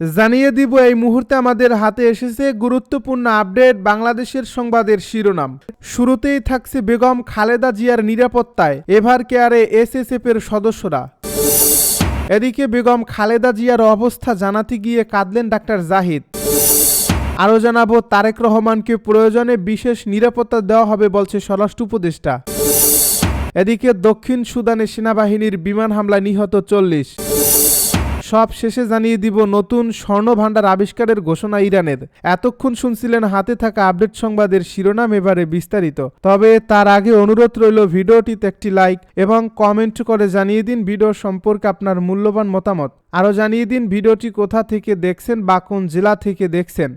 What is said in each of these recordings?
জানিয়ে দিব, এই মুহূর্তে আমাদের হাতে এসেছে গুরুত্বপূর্ণ আপডেট বাংলাদেশের সংবাদের শিরোনাম। শুরুতেই থাকছে বেগম খালেদা জিয়ার নিরাপত্তায়, এভার কেয়ারে এসএসএফ এর সদস্যরা। এদিকে বেগম খালেদা জিয়ার অবস্থা জানাতে গিয়ে কাঁদলেন ডাক্তার জাহিদ। আরও জানাব, তারেক রহমানকে প্রয়োজনে বিশেষ নিরাপত্তা দেওয়া হবে বলছে স্বরাষ্ট্র উপদেষ্টা। এদিকে দক্ষিণ সুদানে সেনাবাহিনীর বিমান হামলায় নিহত চল্লিশ। সব শেষে জানিয়ে দিব, নতুন স্বর্ণ ভাণ্ডার আবিষ্কারের ঘোষণা ইরানের। এতক্ষণ শুনছিলেন হাতে থাকা আপডেট সংবাদের শিরোনাম এবারে বিস্তারিত। তবে তার আগে অনুরোধ রইল ভিডিওটিতে একটি লাইক এবং কমেন্ট করে জানিয়ে দিন ভিডিও সম্পর্কে আপনার মূল্যবান মতামত। আরও জানিয়ে দিন ভিডিওটি কোথা থেকে দেখছেন বা কোন জেলা থেকে দেখছেন।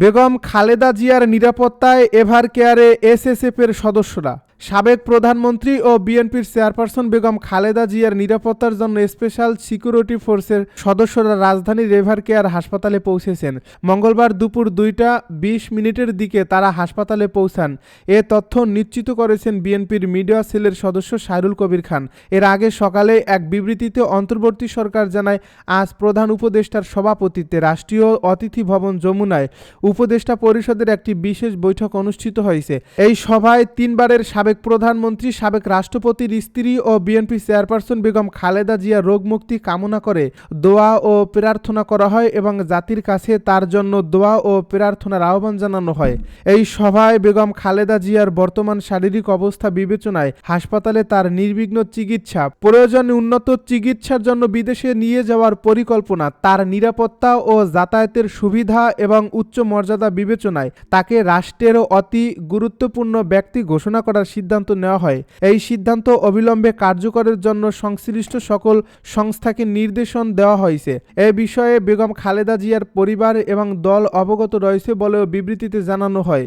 বেগম খালেদা জিয়ার নিরাপত্তায় এভার কেয়ারে এসএসএফ এর সদস্যরা। সাবেক প্রধানমন্ত্রী ও বিএনপির চেয়ারপারসন বেগম খালেদা জিয়ার নিরাপত্তার জন্য স্পেশাল সিকিউরিটি ফোর্সের সদস্যরা রাজধানীর এভার কেয়ার হাসপাতালে পৌঁছেছেন। মঙ্গলবার দুপুর দুইটা বিশ মিনিটের দিকে তারা হাসপাতালে পৌঁছান। এ তথ্য নিশ্চিত করেছেন বিএনপির মিডিয়া সেলের সদস্য সাইরুল কবির খান। এর আগে সকালে এক বিবৃতিতে অন্তর্বর্তী সরকার জানায়, আজ প্রধান উপদেষ্টার সভাপতিত্বে রাষ্ট্রীয় অতিথি ভবন যমুনায় উপদেষ্টা পরিষদের একটি বিশেষ বৈঠক অনুষ্ঠিত হয়েছে। এই সভায় তিনবারের সাবেক প্রধানমন্ত্রী, সাবেক রাষ্ট্রপতির স্ত্রী ও বিএনপি চেয়ারপারসন বেগম খালেদা জিয়া রোগমুক্তি কামনা করে দোয়া ও প্রার্থনা করা হয় এবং জাতির কাছে তার জন্য দোয়া ও প্রার্থনার আহ্বান জানানো হয়। এই সভায় বেগম খালেদা জিয়ার বর্তমান শারীরিক অবস্থা বিবেচনায় হাসপাতালে তার নির্বিঘ্ন চিকিৎসা, প্রয়োজনে উন্নত চিকিৎসার জন্য বিদেশে নিয়ে যাওয়ার পরিকল্পনা, তার নিরাপত্তা ও যাতায়াতের সুবিধা এবং উচ্চ মর্যাদা বিবেচনায় তাকে রাষ্ট্রের অতি গুরুত্বপূর্ণ ব্যক্তি ঘোষণা করার সিদ্ধান্ত নেওয়া হয়। এই সিদ্ধান্ত অবিলম্বে কার্যকরের জন্য সংশ্লিষ্ট সকল সংস্থাকে নির্দেশন দেওয়া হয়েছে। এ বিষয়ে বেগম খালেদা জিয়ার পরিবার এবং দল অবগত রয়েছে বলেও বিবৃতিতে জানানো হয়।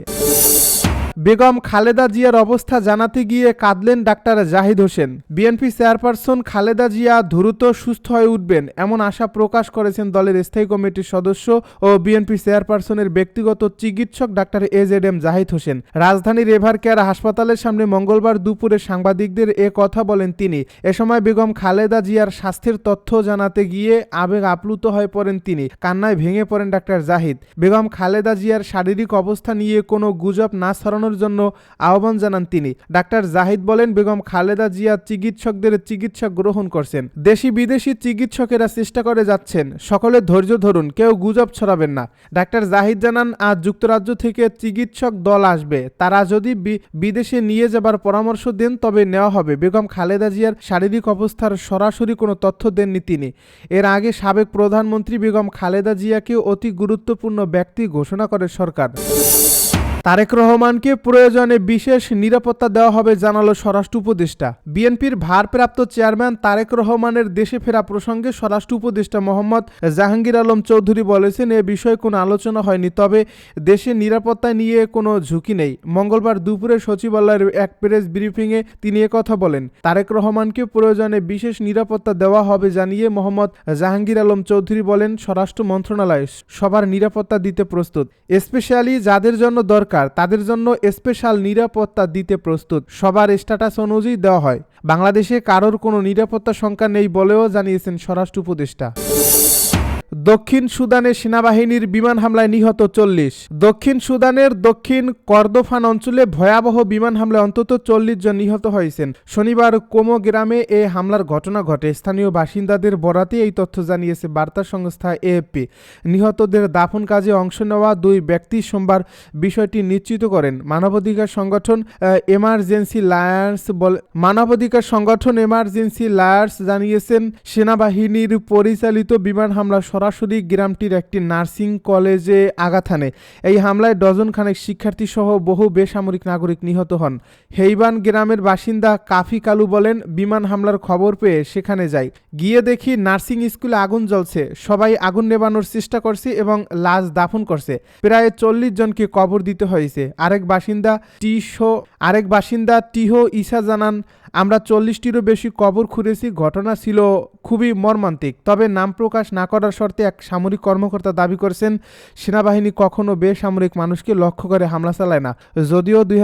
বেগম খালেদা জিয়ার অবস্থা জানাতে গিয়ে কাঁদলেন doctor Zahid Hossain. BNP chairperson Khaleda Zia দ্রুত সুস্থ হয়ে উঠবেন এমন আশা প্রকাশ করেছেন দলের স্থায়ী কমিটির সদস্য ও বিএনপি চেয়ারপারসনের ব্যক্তিগত চিকিৎসক doctor A Z M Zahid Hossain. রাজধানীর এভার কেয়ার হাসপাতালের সামনে মঙ্গলবার দুপুরে সাংবাদিকদের এ কথা বলেন তিনি। এ সময় বেগম খালেদা জিয়ার স্বাস্থ্যের তথ্য জানাতে গিয়ে আবেগ আপ্লুত হয়ে পড়েন তিনি। কান্নায় ভেঙে পড়েন ডাক্তার জাহিদ। বেগম খালেদা জিয়ার শারীরিক অবস্থা নিয়ে কোনো গুজব না ছড়ানোর জন্য আহ্বান জানান তিনি। ডাক্তার জাহিদ বলেন, বেগম খালেদা জিয়া চিকিৎসকদের চিকিৎসা গ্রহণ করছেন। দেশি বিদেশি চিকিৎসকেরা চেষ্টা করে যাচ্ছেন। সকলে ধৈর্য ধরুন, কেউ গুজব ছড়াবেন না। ডাক্তার জাহিদ জানান, আজ যুক্তরাজ্য থেকে চিকিৎসক দল আসবে। তারা যদি বিদেশে নিয়ে যাবার পরামর্শ দেন, তবে নেওয়া হবে। বেগম খালেদা জিয়ার শারীরিক অবস্থার সরাসরি কোনো তথ্য দেননি তিনি। এর আগে সাবেক প্রধানমন্ত্রী বেগম খালেদা জিয়াকে অতি গুরুত্বপূর্ণ ব্যক্তি ঘোষণা করে সরকার। তারেক রহমানকে প্রয়োজনে বিশেষ নিরাপত্তা দেওয়া হবে, জানালো স্বরাষ্ট্র উপদেষ্টা। বিএনপির ভারপ্রাপ্ত চেয়ারম্যান তারেক রহমানের দেশে ফেরা প্রসঙ্গে স্বরাষ্ট্র উপদেষ্টা মোহাম্মদ জাহাঙ্গীর আলম চৌধুরী বলেছেন, এ বিষয়ে কোনো আলোচনা হয়নি, তবে দেশে নিরাপত্তা নিয়ে কোনো ঝুঁকি নেই। মঙ্গলবার দুপুরে সচিবালয়ের এক প্রেস ব্রিফিংয়ে তিনি কথা বলেন, তারেক রহমানকে প্রয়োজনে বিশেষ নিরাপত্তা দেওয়া হবে জানিয়ে মোহাম্মদ জাহাঙ্গীর আলম চৌধুরী বলেন, স্বরাষ্ট্র মন্ত্রণালয় সবার নিরাপত্তা দিতে প্রস্তুত। স্পেশালি যাদের জন্য দরকার তাদের জন্য স্পেশাল নিরাপত্তা দিতে প্রস্তুত। সবার স্ট্যাটাস অনুযায়ী দেওয়া হয়। বাংলাদেশে কারোর কোনো নিরাপত্তা সংখ্যা নেই বলেও জানিয়েছেন স্বরাষ্ট্র উপদেষ্টা। দক্ষিণ সুদানে সেনাবাহিনীর বিমান হামলায় নিহত চল্লিশ। দক্ষিণ সুদানের দক্ষিণ কর্দোফান অঞ্চলে ভয়াবহ বিমান হামলায় অন্তত চল্লিশ জন নিহত হয়েছেন। শনিবার কোমো গ্রামে এ হামলার ঘটনা ঘটে। স্থানীয় বাসিন্দাদের বরাতে এই তথ্য জানিয়েছে বার্তা সংস্থা এএফপি। নিহতদের দাফন কাজে অংশ নেওয়া দুই ব্যক্তি সোমবার বিষয়টি নিশ্চিত করেন। মানবাধিকার সংগঠন এমার্জেন্সি লায়ার্স বলে, মানবাধিকার সংগঠন এমার্জেন্সি লায়ার্স জানিয়েছেন, সেনাবাহিনীর পরিচালিত বিমান হামলা সরাসরি গ্রামটির একটি নার্সিং কলেজে হানে। এই হামলায় ডজন খানেক শিক্ষার্থী সহ বহু বেসামরিক নাগরিক নিহত হন। হেইবান গ্রামের বাসিন্দা কাফি কালু বলেন, বিমান হামলার খবর পেয়ে সেখানে যাই। গিয়ে দেখি নার্সিং স্কুলে আগুন জ্বলছে। সবাই আগুন নেবানোর চেষ্টা করছে এবং লাশ দাফন করছে। প্রায় চল্লিশ জনকে কবর দিতে হয়েছে। আরেক বাসিন্দা টিসো আরেক বাসিন্দা টিহো ইসা জানান, আমরা চল্লিশটিরও বেশি কবর খুঁড়েছি। ঘটনা ছিল খুবই মর্মান্তিক। তবে নাম প্রকাশ না করার শর্তে এক সামরিক কর্মকর্তা দাবি করেছেন, সেনাবাহিনী কখনো বেসামরিক মানুষকে লক্ষ্য করে হামলা চালায় না। যদিও দুই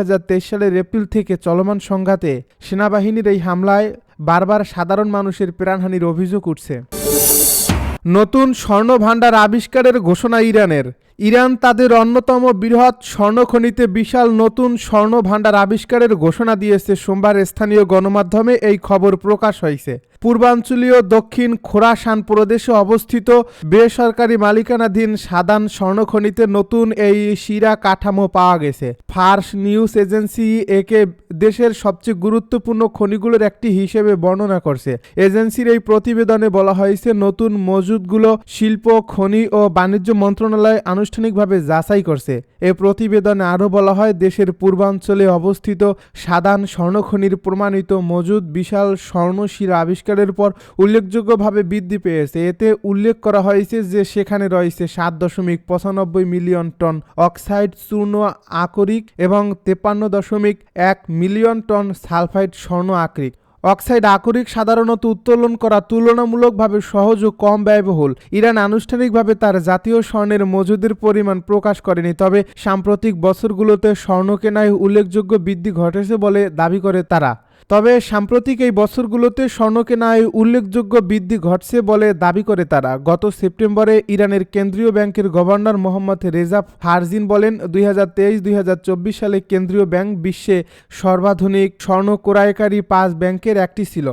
সালের এপ্রিল থেকে চলমান সংঘাতে সেনাবাহিনীর এই হামলায় বারবার সাধারণ মানুষের প্রাণহানির অভিযোগ উঠছে। নতুন স্বর্ণ ভাণ্ডার আবিষ্কারের ঘোষণা ইরানের। ইরান তাদের অন্যতম বৃহৎ স্বর্ণখনিতে বিশাল নতুন স্বর্ণ ভাণ্ডার আবিষ্কারের ঘোষণা দিয়েছে সোমবার স্থানীয় গণমাধ্যমে এই খবর প্রকাশ হয়েছে। পূর্বাঞ্চলীয় দক্ষিণ খোরাসান প্রদেশে অবস্থিত বেসরকারি মালিকানাধীন সাদান স্বর্ণখনিতে নতুন এই শিরা কাঠামো পাওয়া গেছে। ফার্স নিউজ এজেন্সি একে দেশের সবচেয়ে গুরুত্বপূর্ণ খনিগুলোর একটি হিসেবে বর্ণনা করছে। এজেন্সির এই প্রতিবেদনে বলা হয়েছে, নতুন মজুদগুলো শিল্প, খনি ও বাণিজ্য মন্ত্রণালয় আনুষ্ঠানিকভাবে যাচাই করছে। এ প্রতিবেদনে আরও বলা হয়, দেশের পূর্বাঞ্চলে অবস্থিত সাদান স্বর্ণখনির প্রমাণিত মজুদ বিশাল স্বর্ণশিরা আবিষ্কারের পর উল্লেখযোগ্যভাবে বৃদ্ধি পেয়েছে। এতে উল্লেখ করা হয়েছে যে, সেখানে রয়েছে সাত দশমিক পঁচানব্বই মিলিয়ন টন অক্সাইড, চূর্ণ আকরিক এবং তেপান্ন দশমিক এক মিলিয়ন টন সালফাইড স্বর্ণ আকরিক। অক্সাইড আকরিক সাধারণত উত্তোলন করা তুলনামূলকভাবে সহজ ও কম ব্যয়বহুল। ইরান আনুষ্ঠানিকভাবে তার জাতীয় স্বর্ণের মজুদের পরিমাণ প্রকাশ করেনি, তবে সাম্প্রতিক বছরগুলোতে স্বর্ণ কেনায় উল্লেখযোগ্য বৃদ্ধি ঘটেছে বলে দাবি করে তারা। তবে সাম্প্রতিক এই বছরগুলোতে স্বর্ণ কেনায় উল্লেখযোগ্য বৃদ্ধি ঘটছে বলে দাবি করে তারা। গত সেপ্টেম্বরে ইরানের কেন্দ্রীয় ব্যাংকের গভর্নর মোহাম্মদ রেজা ফারজিন বলেন, দুই হাজার সালে কেন্দ্রীয় ব্যাংক বিশ্বে সর্বাধুনিক স্বর্ণ ক্রয়কারী পাঁচ ব্যাংকের একটি ছিল।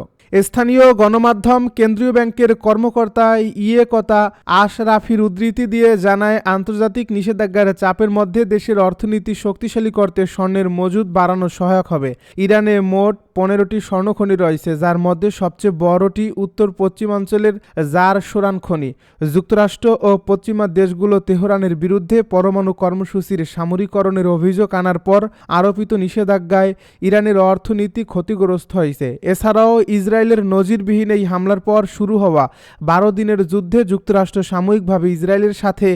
স্থানীয় গণমাধ্যম কেন্দ্রীয় ব্যাংকের কর্মকর্তা ইয়ে কথা আশরাফির উদ্ধৃতি দিয়ে জানায়, আন্তর্জাতিক নিষেধাজ্ঞার চাপের মধ্যে দেশের অর্থনীতি শক্তিশালী করতে স্বর্ণের মজুদ বাড়ানো সহায়ক হবে। ইরানে মোট পনেরোটি স্বর্ণখনি রয়েছে, যার মধ্যে সবচেয়ে বড়টি উত্তর পশ্চিমাঞ্চলের জার সোরান খনি। যুক্তরাষ্ট্র ও পশ্চিমা দেশগুলো তেহরানের বিরুদ্ধে পরমাণু কর্মসূচির সামরিকরণের অভিযোগ আনার পর আরোপিত নিষেধাজ্ঞায় ইরানের অর্থনীতি ক্ষতিগ্রস্ত হয়েছে। এছাড়াও ইসরায়েলের নজিরবিহীন এই হামলার পর শুরু হওয়া বারো দিনের যুদ্ধে যুক্তরাষ্ট্র সাময়িকভাবে ইসরায়েলের সাথে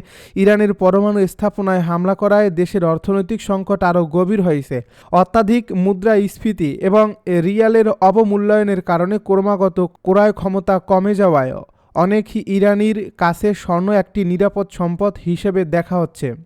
ইরানের পরমাণু স্থাপনায় হামলা করায় দেশের অর্থনৈতিক সংকট আরও গভীর হয়েছে। অত্যাধিক মুদ্রাস্ফীতি এবং রিয়ালের অবমূল্যায়নের কারণে ক্রমাগত ক্রয় ক্ষমতা কমে যাওয়ায় অনেকই ইরানির কাছে স্বর্ণ একটি নিরাপদ সম্পদ হিসেবে দেখা হচ্ছে।